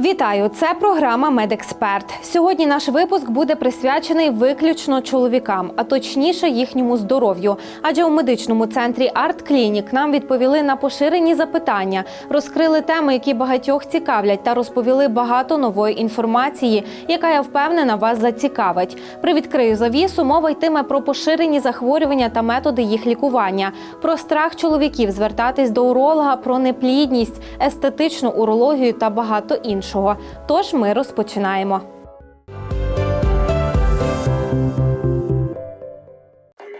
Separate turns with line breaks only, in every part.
Вітаю! Це програма Медексперт. Сьогодні наш випуск буде присвячений виключно чоловікам, а точніше їхньому здоров'ю. Адже у медичному центрі Арт Клінік нам відповіли на поширені запитання, розкрили теми, які багатьох цікавлять, та розповіли багато нової інформації, яка я впевнена вас зацікавить. Привідкрию завісу. Мова йтиме про поширені захворювання та методи їх лікування, про страх чоловіків звертатись до уролога, про неплідність, естетичну урологію та багато іншого. Тож ми розпочинаємо.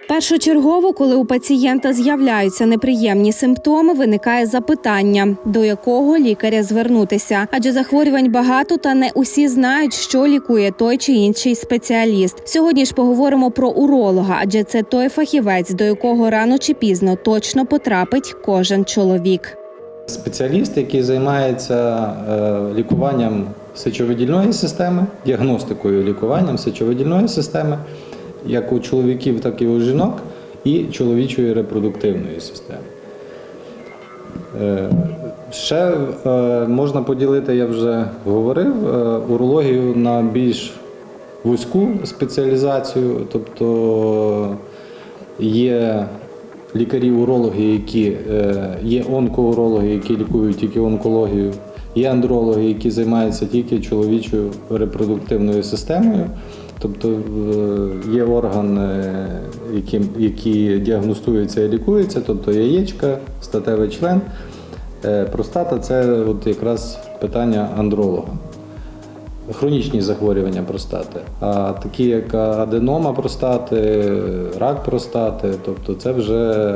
Першочергово, коли у пацієнта з'являються неприємні симптоми, виникає запитання, до якого лікаря звернутися. Адже захворювань багато, та не усі знають, що лікує той чи інший спеціаліст. Сьогодні ж поговоримо про уролога, адже це той фахівець, до якого рано чи пізно точно потрапить кожен чоловік.
Спеціаліст, який займається е, лікуванням сечовидільної системи, діагностикою лікуванням сечовидільної системи, як у чоловіків, так і у жінок, і чоловічої репродуктивної системи. Е, Ще е, можна поділити, я вже говорив, урологію на більш вузьку спеціалізацію, тобто є лікарі-урологи, які е, є онкоурологи, які лікують тільки онкологію, є андрологи, які займаються тільки чоловічою репродуктивною системою. Тобто е, є орган, е, яким, який діагностується і лікується, тобто яєчка, статевий член. Простата це от якраз питання андролога. Хронічні захворювання простати. А такі, як аденома простати, рак простати, тобто це вже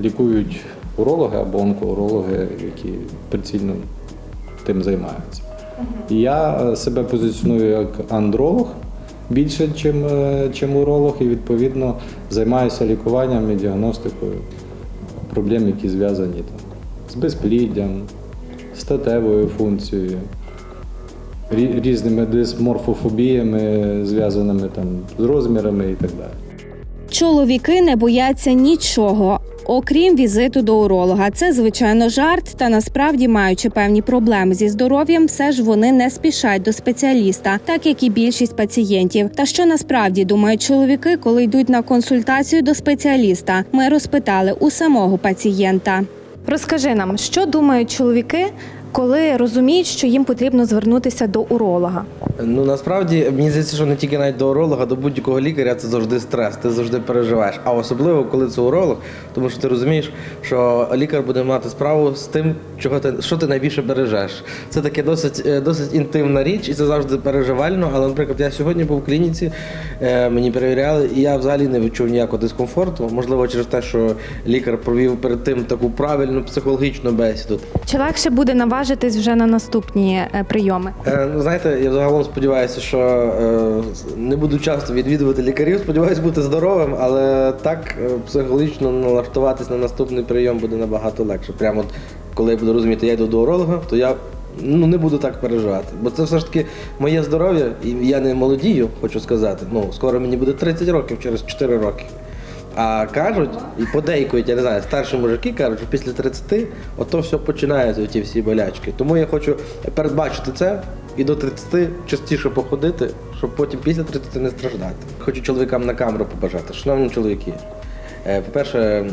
лікують урологи або онкоурологи, які прицільно тим займаються. Я е, себе позиціоную як андролог більше, чим, е, чим уролог, і відповідно займаюся лікуванням і діагностикою проблем, які зв'язані там, з безпліддям, статевою функцією різними дисморфофобіями, зв'язаними там з розмірами і так далі.
Чоловіки не бояться нічого. Окрім візиту до уролога, це звичайно жарт. Та насправді, маючи певні проблеми зі здоров'ям, все ж вони не спішать до спеціаліста, так як і більшість пацієнтів. Та що насправді думають чоловіки, коли йдуть на консультацію до спеціаліста? Ми розпитали у самого пацієнта. Розкажи нам, що думають чоловіки, коли розуміють, що їм потрібно звернутися до уролога.
Ну насправді мені здається, що не тільки навіть до уролога, до будь-якого лікаря це завжди стрес, ти завжди переживаєш. А особливо коли це уролог, тому що ти розумієш, що лікар буде мати справу з тим, чого ти що ти найбільше бережеш. Це таке досить е, досить інтимна річ, і це завжди переживально. Але, наприклад, я сьогодні був в клініці, е, мені перевіряли, і я взагалі не відчув ніякого дискомфорту. Можливо, через те, що лікар провів перед тим таку правильну психологічну бесіду.
Чи легше буде наважитись вже на наступні е, прийоми?
Е, ну, знаєте, я загалом сподіваюся, що е, не буду часто відвідувати лікарів. Сподіваюся бути здоровим, але так психологічно налаштуватись на наступний прийом буде набагато легше. Прямо от, коли я буду розуміти, я йду до уролога, то я ну, не буду так переживати. Бо це все ж таки моє здоров'я, і я не молодію, хочу сказати. Ну, скоро мені буде 30 років, через 4 роки. А кажуть, і подейкують, я не знаю, старші мужики кажуть, що після 30 ото все починаються ті всі болячки. Тому я хочу передбачити це і до 30 частіше походити, щоб потім після 30 не страждати. Хочу чоловікам на камеру побажати. Шановні чоловіки, е, по-перше,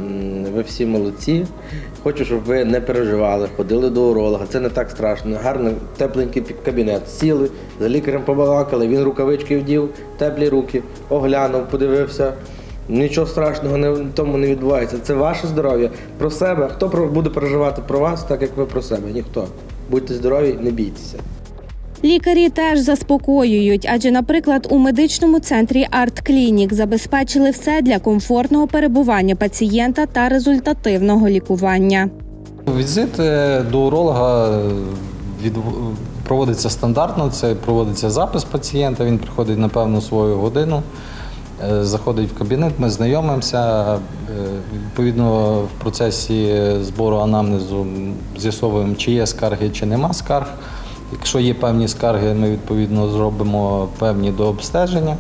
ви всі молодці. Хочу, щоб ви не переживали, ходили до уролога. Це не так страшно. Гарний, тепленький кабінет. Сіли, за лікарем побалакали, він рукавички вдів, теплі руки, оглянув, подивився. Нічого страшного не, в тому не відбувається. Це ваше здоров'я. Про себе. Хто про, буде переживати про вас, так як ви про себе? Ніхто. Будьте здорові, не бійтеся.
Лікарі теж заспокоюють, адже, наприклад, у медичному центрі Арт Клінік забезпечили все для комфортного перебування пацієнта та результативного лікування.
Візит е, до уролога е, від, проводиться стандартно, це проводиться запис пацієнта, він приходить на певну свою годину, е, заходить в кабінет, ми знайомимося. е, Відповідно, в процесі збору анамнезу з'ясовуємо, чи є скарги, чи нема скарг. Якщо є певні скарги, ми відповідно зробимо певні дообстеження.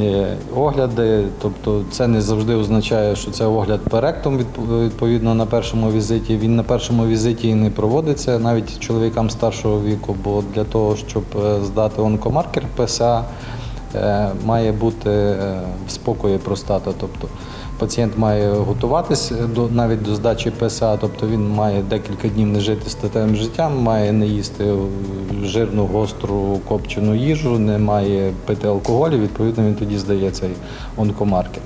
Е, Огляди, тобто це не завжди означає, що це огляд перектом відповідно на першому візиті. Він на першому візиті і не проводиться навіть чоловікам старшого віку, бо для того, щоб е, здати онкомаркер ПСА, е, має бути е, в спокої простата. Тобто пацієнт має готуватись до навіть до здачі ПСА, тобто він має декілька днів не жити статевим життям, має не їсти е, жирну, гостру, копчену їжу, не має пити алкоголю, відповідно він тоді здає цей онкомаркер.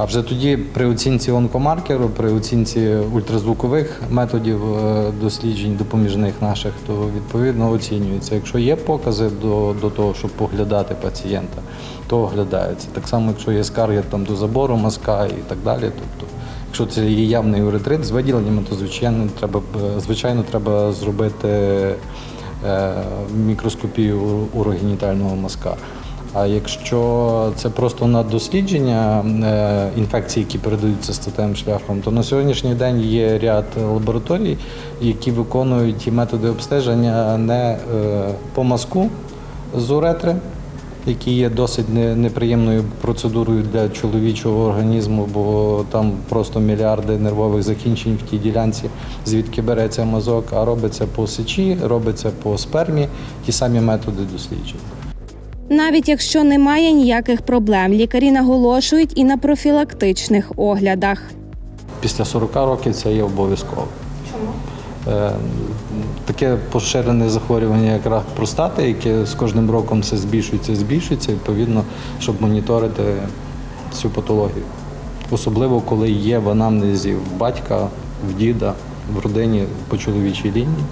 А вже тоді при оцінці онкомаркеру, при оцінці ультразвукових методів е, досліджень допоміжних наших, то відповідно оцінюється. Якщо є покази до, до того, щоб поглядати пацієнта, то оглядається. Так само, якщо є скарги там, до забору мазка і так далі. Тобто, якщо це є явний уретрит з виділеннями, то звичайно треба, звичайно, треба зробити е, мікроскопію урогенітального мазка. А якщо це просто на дослідження е, інфекцій, які передаються статевим шляхом, то на сьогоднішній день є ряд лабораторій, які виконують методи обстеження не е, по мазку з уретри, які є досить не- неприємною процедурою для чоловічого організму, бо там просто мільярди нервових закінчень в тій ділянці, звідки береться мазок, а робиться по сечі, робиться по спермі, ті самі методи досліджень.
Навіть якщо немає ніяких проблем, лікарі наголошують і на профілактичних оглядах.
Після 40 років це є обов'язково. Чому? Таке поширене захворювання, як рак простати, яке з кожним роком все збільшується, збільшується, відповідно, щоб моніторити цю патологію. Особливо, коли є в анамнезі в батька, в діда, в родині по чоловічій лінії,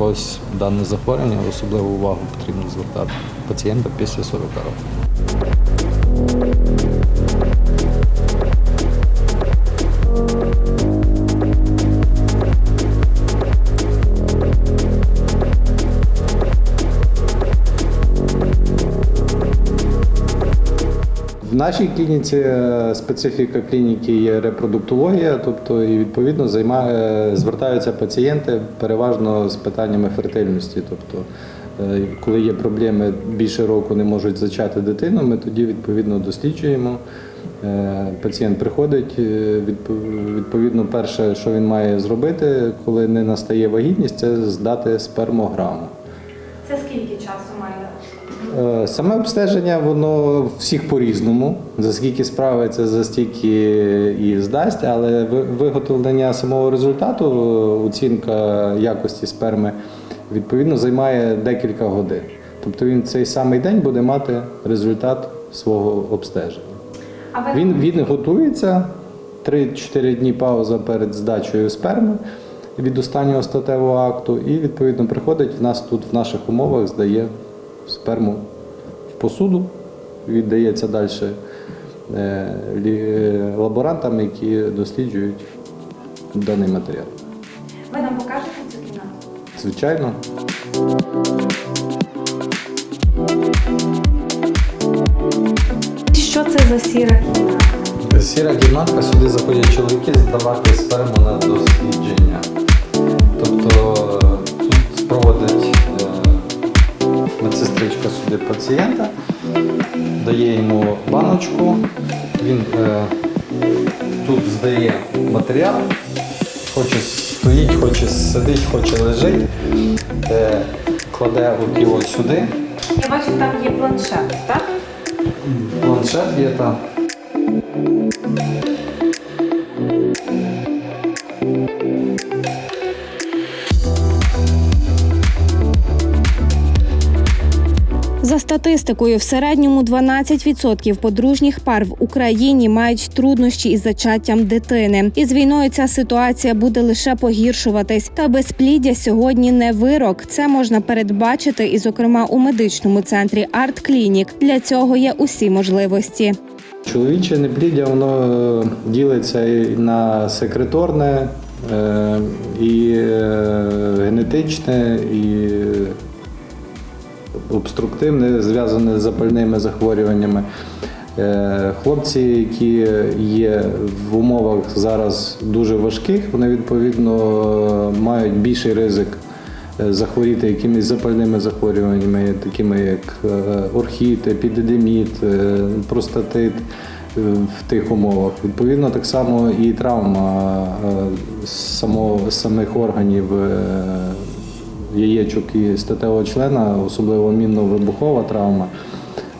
когось дане захворювання, особливу увагу потрібно звертати пацієнта після 40 років. Нашій клініці е, специфіка клініки є репродуктологія, тобто і відповідно займає, звертаються пацієнти переважно з питаннями фертильності. Тобто, е, коли є проблеми більше року не можуть зачати дитину, ми тоді відповідно досліджуємо. Е, Пацієнт приходить, е, відповідно, перше, що він має зробити, коли не настає вагітність, це здати спермограму.
Це скільки часу?
Е, Саме обстеження, воно всіх по-різному. За скільки справиться, за стільки і здасть, але виготовлення самого результату, е, оцінка якості сперми, відповідно, займає декілька годин. Тобто він цей самий день буде мати результат свого обстеження. Він, він готується 3-4 дні пауза перед здачею сперми від останнього статевого акту, і відповідно приходить в нас тут в наших умовах, здає сперму в посуду, віддається далі е, лаборантам, які досліджують даний матеріал.
Ви нам покажете цю кімнату?
Звичайно.
Що це за сіра кімната?
Сіра кімнатка, сюди заходять чоловіки здавати сперму на дослідження. Сюди пацієнта, дає йому баночку, він е, тут здає матеріал, хоче стоїть, хоче сидить, хоче лежить, е, кладе от його сюди.
Я бачу, там є планшет, так?
Планшет є там.
Статистикою, в середньому 12% подружніх пар в Україні мають труднощі із зачаттям дитини. Із війною ця ситуація буде лише погіршуватись. Та безпліддя сьогодні не вирок. Це можна передбачити, і, зокрема, у медичному центрі Арт Клінік. Для цього є усі можливості.
Чоловіче непліддя воно е, ділиться і на секреторне е, і е, генетичне, і обструктивне, зв'язане з запальними захворюваннями. Е, Хлопці, які є в умовах зараз дуже важких, вони відповідно мають більший ризик е, захворіти якимись запальними захворюваннями, такими як е, орхіт, епідедеміт, простатит в тих умовах. Відповідно, так само і травма самих органів яєчок і статевого члена, особливо мінно-вибухова травма.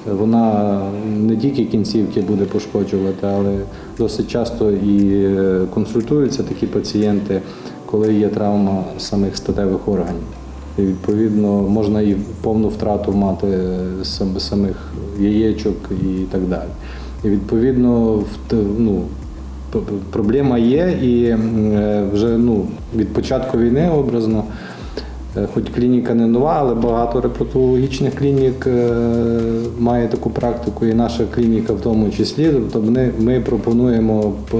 Вона не тільки кінцівки буде пошкоджувати, але досить часто і е, консультуються такі пацієнти, коли є травма самих статевих органів. І відповідно можна і повну втрату мати сам- самих яєчок і так далі. І відповідно ну, проблема є, і е, вже ну, від початку війни образно. Е, Хоч клініка не нова, але багато репродуктологічних клінік е, має таку практику, і наша клініка в тому числі. Тобто ми, ми пропонуємо е,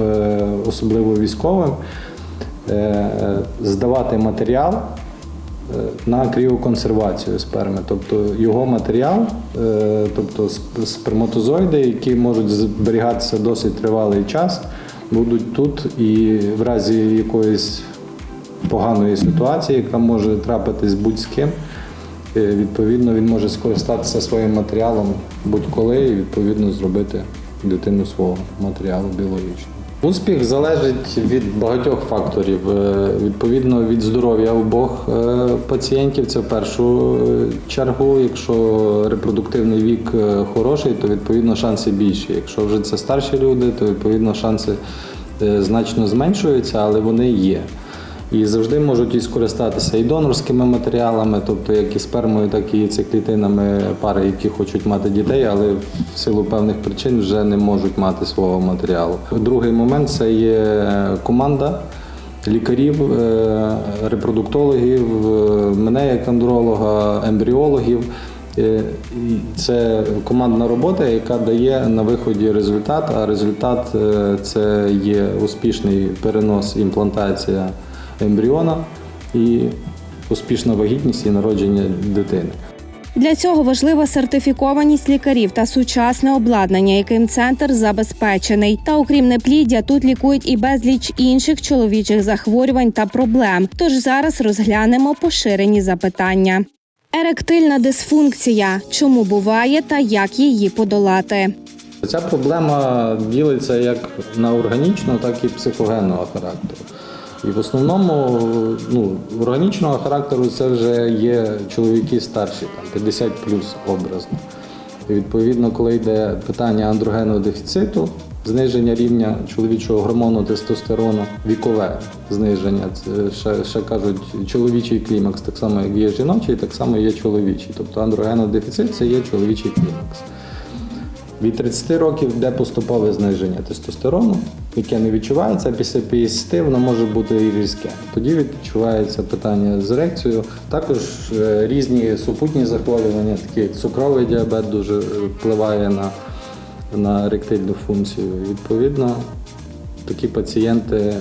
особливо військовим здавати матеріал на кріоконсервацію сперми. Тобто його матеріал, тобто сперматозоїди, які можуть зберігатися досить тривалий час, будуть тут і в разі якоїсь поганої ситуації, яка може трапитись будь з ким. е, Відповідно, він може скористатися своїм матеріалом будь-коли і відповідно зробити дитину свого матеріалу біологічного. Успіх залежить від багатьох факторів. Е, Відповідно від здоров'я обох е, пацієнтів. Це в першу чергу. Якщо репродуктивний вік хороший, то відповідно шанси більші. Якщо вже це старші люди, то відповідно шанси значно зменшуються, але вони є. І завжди можуть скористатися і донорськими матеріалами, тобто як і спермою, так і яйцеклітинами пари, які хочуть мати дітей, але в силу певних причин вже не можуть мати свого матеріалу. Другий момент це є команда лікарів, е, репродуктологів, мене як андролога, ембріологів. Е, Це командна робота, яка дає на виході результат. А результат е, це є успішний перенос, імплантація ембріона і успішна вагітність і народження дитини.
Для цього важлива сертифікованість лікарів та сучасне обладнання, яким центр забезпечений. Та окрім непліддя, тут лікують і безліч інших чоловічих захворювань та проблем. Тож зараз розглянемо поширені запитання. Еректильна дисфункція чому буває та як її подолати?
Ця проблема ділиться як на органічну, так і психогенного характеру. І в основному ну, органічного характеру це вже є чоловіки старші, там 50 плюс образно. І відповідно, коли йде питання андрогенного дефіциту, зниження рівня чоловічого гормону тестостерону, вікове зниження, це ще, ще кажуть чоловічий клімакс, так само як є жіночий, так само є чоловічий. Тобто андрогенодефіцит це є чоловічий клімакс. Від 30 років йде поступове зниження тестостерону, яке не відчувається, а після 50 воно може бути і різке. Тоді відчувається питання з ерекцією. Також е, різні супутні захворювання, такі цукровий діабет, дуже е, впливає на, на еректильну функцію. Відповідно, такі пацієнти е,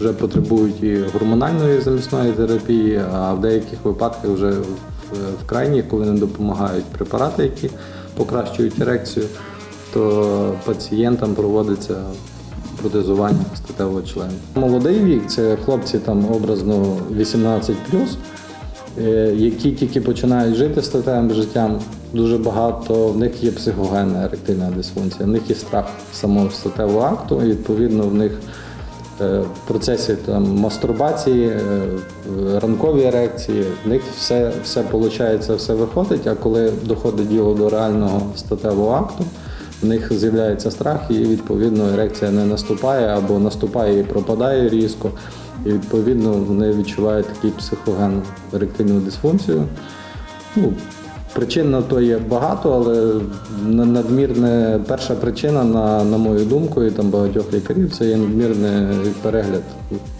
вже потребують і гормональної замісної терапії, а в деяких випадках вже в крайніх, коли не допомагають препарати, які покращують ерекцію, то пацієнтам проводиться протезування статевого члена. Молодий вік це хлопці там образно 18 е, які тільки починають жити статевим життям, дуже багато в них є психогенна еректильна дисфункція, в них є страх самого статевого акту, і відповідно в них в процесі там, мастурбації, е, ранкові ерекції, в них все, все виходить, все виходить, а коли доходить діло до реального статевого акту, в них з'являється страх і відповідно ерекція не наступає або наступає і пропадає різко. І відповідно вони відчувають такий психогенну еректильну дисфункцію. Ну, причин на то є багато, але надмірне перша причина, на, на мою думку, і там багатьох лікарів, це є надмірний перегляд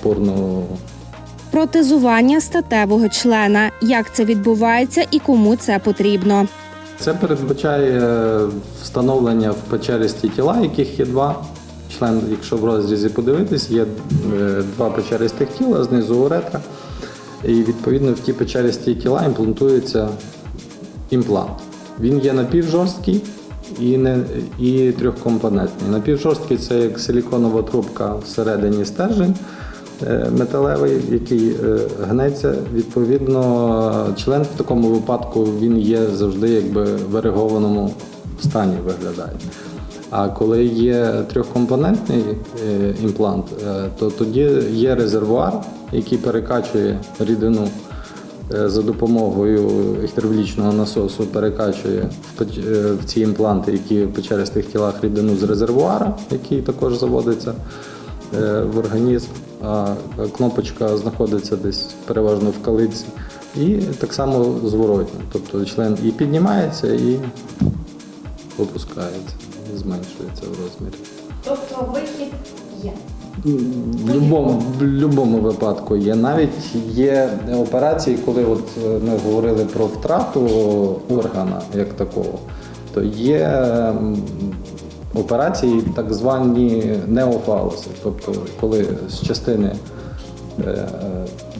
порного
Протезування статевого члена. Як це відбувається і кому це потрібно?
Це передбачає встановлення в печеристі тіла, яких є два. член, якщо в розрізі подивитись, є е, два печеристих тіла, знизу уретра. І відповідно в ті печеристі тіла імплантується імплант. Він є напівжорсткий і, не, і трьохкомпонентний. Напівжорсткий це як силіконова трубка всередині стержень е, металевий, який е, гнеться. Відповідно, член в такому випадку він є завжди якби в ерегованому стані виглядає. А коли є трьохкомпонентний е, імплант, то тоді є резервуар, який перекачує рідину за допомогою гідравлічного насосу, перекачує в е, ці імпланти, які в печеристих тілах рідину з резервуара, який також заводиться е, в організм. А кнопочка знаходиться десь переважно в калиці. І так само зворотно. Тобто член і піднімається, і опускається, зменшується в розмірі.
Тобто вихід є.
В будь-якому в будь-якому випадку є. Навіть є операції, коли от е, ми говорили про втрату органа як такого, то є операції так звані неофалоси. Тобто, коли з частини е, е,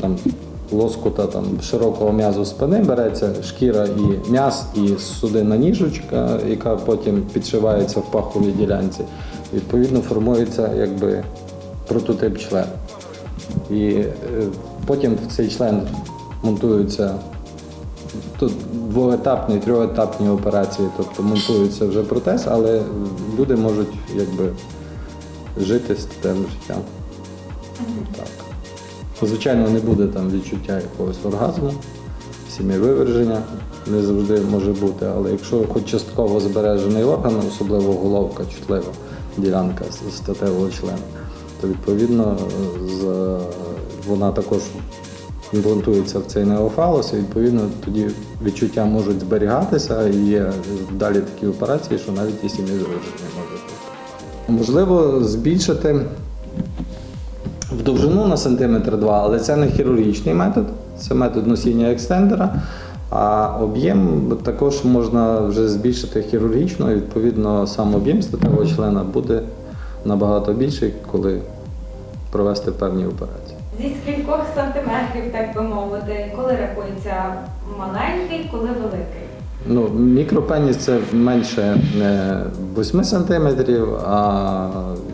там, лоскута там, широкого м'язу спини береться шкіра і м'яз, і судинна ніжечка, яка потім підшивається в паховій ділянці. Відповідно, формується якби прототип члена. І е, потім в цей член монтуються тут двоетапні, трьохетапні операції, тобто монтується вже протез, але люди можуть якби жити статевим життям. Так. Звичайно, не буде там відчуття якогось оргазму, сім'євиверження не завжди може бути, але якщо хоч частково збережений орган, особливо головка, чутлива ділянка з- статевого члена, то відповідно вона також імплантується в цей неофалос, і відповідно тоді відчуття можуть зберігатися, і є далі такі операції, що навіть і сім'ї сім'євиверження може бути. Можливо, збільшити в довжину на сантиметр два, але це не хірургічний метод, це метод носіння екстендера. А об'єм також можна вже збільшити хірургічно, і відповідно сам об'єм статевого члена буде набагато більший, коли провести певні операції.
Зі скількох сантиметрів, так би мовити, коли рахується маленький, коли великий.
Ну, мікропеніс це менше 8 сантиметрів, а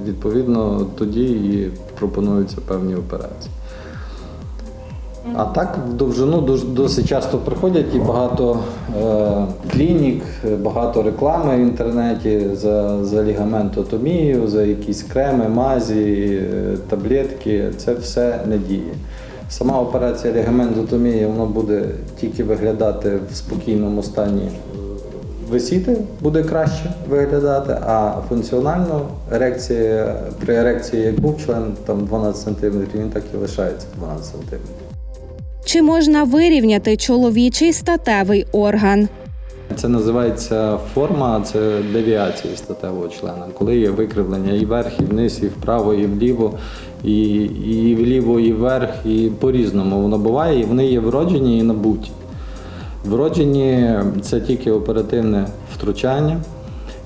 відповідно тоді і пропонуються певні операції. А так в довжину досить часто приходять і багато е, клінік, е, багато реклами в інтернеті за, за лігаментотомію, за якісь креми, мазі, е, таблетки. Це все не діє. Сама операція лігаментотомії вона буде тільки виглядати в спокійному стані. Висіти буде краще виглядати, а функціонально ерекція, при ерекції, як був член, там 12 см, він так і лишається 12 см.
Чи можна вирівняти чоловічий статевий орган?
Це називається форма, це девіації статевого члена, коли є викривлення і вверх, і вниз, і вправо, і вліво, і, і вліво, і вверх, і по-різному воно буває, і вони є вроджені і набуті. Вроджені це тільки оперативне втручання,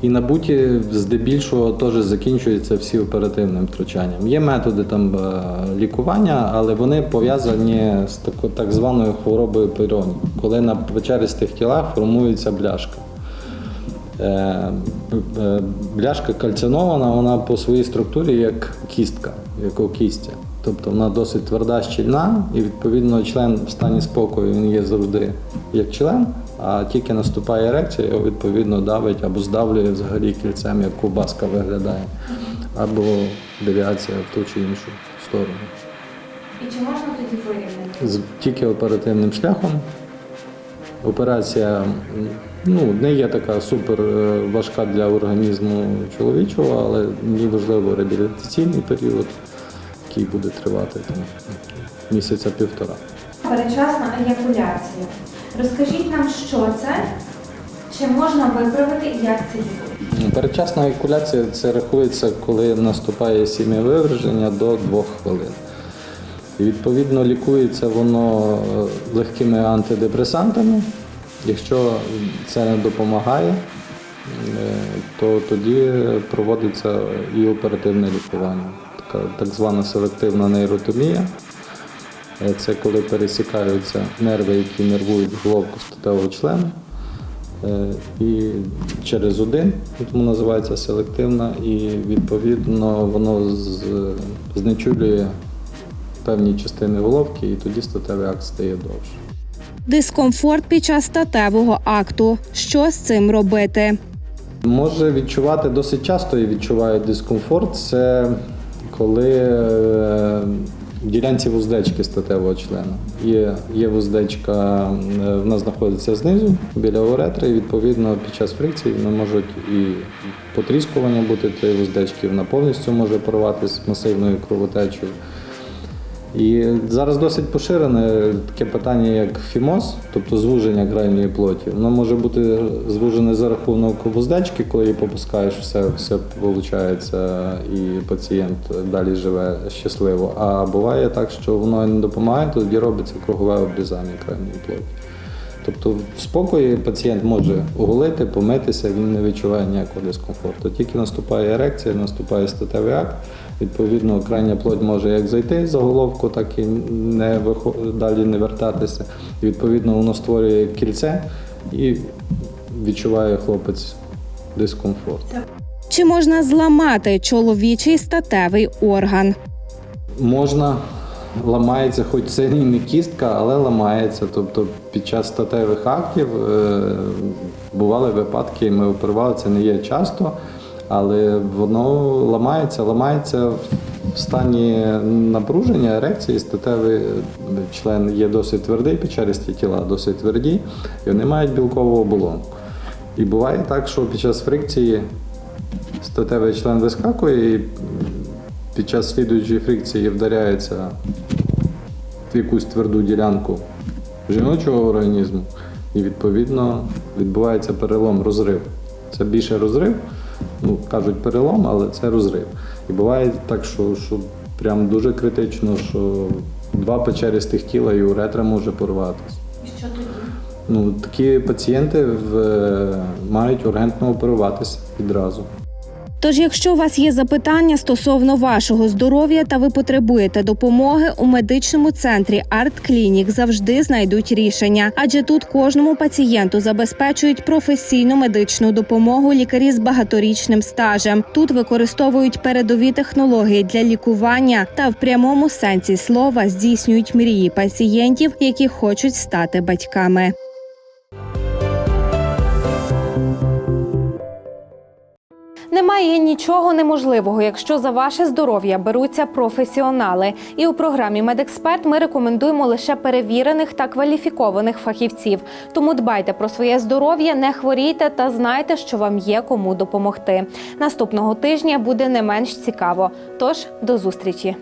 і набуті здебільшого теж закінчуються всі оперативним втручанням. Є методи там е, лікування, але вони пов'язані з тако- так званою хворобою пейроні, коли на печеристих тілах формується бляшка. Е, е, Бляшка кальцинована, вона по своїй структурі як кістка, як кістя. Тобто вона досить тверда, щільна, і відповідно член в стані спокою він є завжди як член, а тільки наступає ерекція, його відповідно давить або здавлює взагалі кільцем, як ковбаска виглядає, або девіація в ту чи іншу сторону.
І чи можна тоді вирівняти?
Тільки оперативним шляхом. Операція ну, не є така супер е, важка для організму чоловічого, але мені важливо реабілітаційний період, який буде тривати там, місяця півтора.
Передчасна еякуляція. Розкажіть нам, що це, чи можна виправити і як це діє?
Передчасна екуляція це рахується, коли наступає сім'євиверження до двох хвилин. І відповідно лікується воно е, легкими антидепресантами. Якщо це не допомагає, то тоді проводиться і оперативне лікування. Така так звана селективна нейротомія. Е, Це коли пересікаються нерви, які нервують головку статевого члена. Е, І через один, тому називається селективна, і відповідно воно знечулює певні частини головки, і тоді статевий акт стає довше.
Дискомфорт під час статевого акту. Що з цим робити?
Може відчувати досить часто і відчуває дискомфорт. Це коли е, ділянці вуздечки статевого члена. Є, є вуздечка, е, вона знаходиться знизу біля уретри, і відповідно під час фрикції вони можуть і потріскування бути тієї вуздечки, вона повністю може порватися масивною кровотечею. І зараз досить поширене таке питання, як фімоз, тобто звуження крайньої плоті. Воно може бути звужене за рахунок вуздечки, коли її попускаєш, все, все виходить, і пацієнт далі живе щасливо. А буває так, що воно не допомагає, тоді робиться кругове обрізання крайньої плоті. Тобто в спокої пацієнт може оголити, помитися, він не відчуває ніякого дискомфорту. Тільки наступає ерекція, наступає статевий акт. Відповідно, крайня плоть може як зайти за головку, так і не вихо- далі не вертатися. І відповідно воно створює кільце і відчуває хлопець дискомфорт.
Чи можна зламати чоловічий статевий орган?
Можна, ламається, хоч це і не кістка, але ламається. Тобто під час статевих актів е, бували випадки, ми оперували, це не є часто, але воно ламається, ламається в стані напруження, ерекції, статевий член є досить твердий, печеристі тіла досить тверді, і вони мають білкову оболонку. І буває так, що під час фрикції статевий член вискакує і під час слідуючої фрикції вдаряється в якусь тверду ділянку жіночого організму, і відповідно відбувається перелом, розрив. Це більше розрив, ну кажуть перелом, але це розрив. І буває так, що, що прям дуже критично, що два печерістих тіла і уретра може порватися.
Що тоді?
Ну, такі пацієнти в, мають ургентно оперуватися відразу.
Тож, якщо у вас є запитання стосовно вашого здоров'я та ви потребуєте допомоги, у медичному центрі Арт Клінік завжди знайдуть рішення, адже тут кожному пацієнту забезпечують професійну медичну допомогу лікарі з багаторічним стажем. Тут використовують передові технології для лікування та в прямому сенсі слова здійснюють мрії пацієнтів, які хочуть стати батьками.
Немає нічого неможливого, якщо за ваше здоров'я беруться професіонали. І у програмі Медексперт ми рекомендуємо лише перевірених та кваліфікованих фахівців. Тому дбайте про своє здоров'я, не хворійте та знайте, що вам є кому допомогти. Наступного тижня буде не менш цікаво. Тож до зустрічі.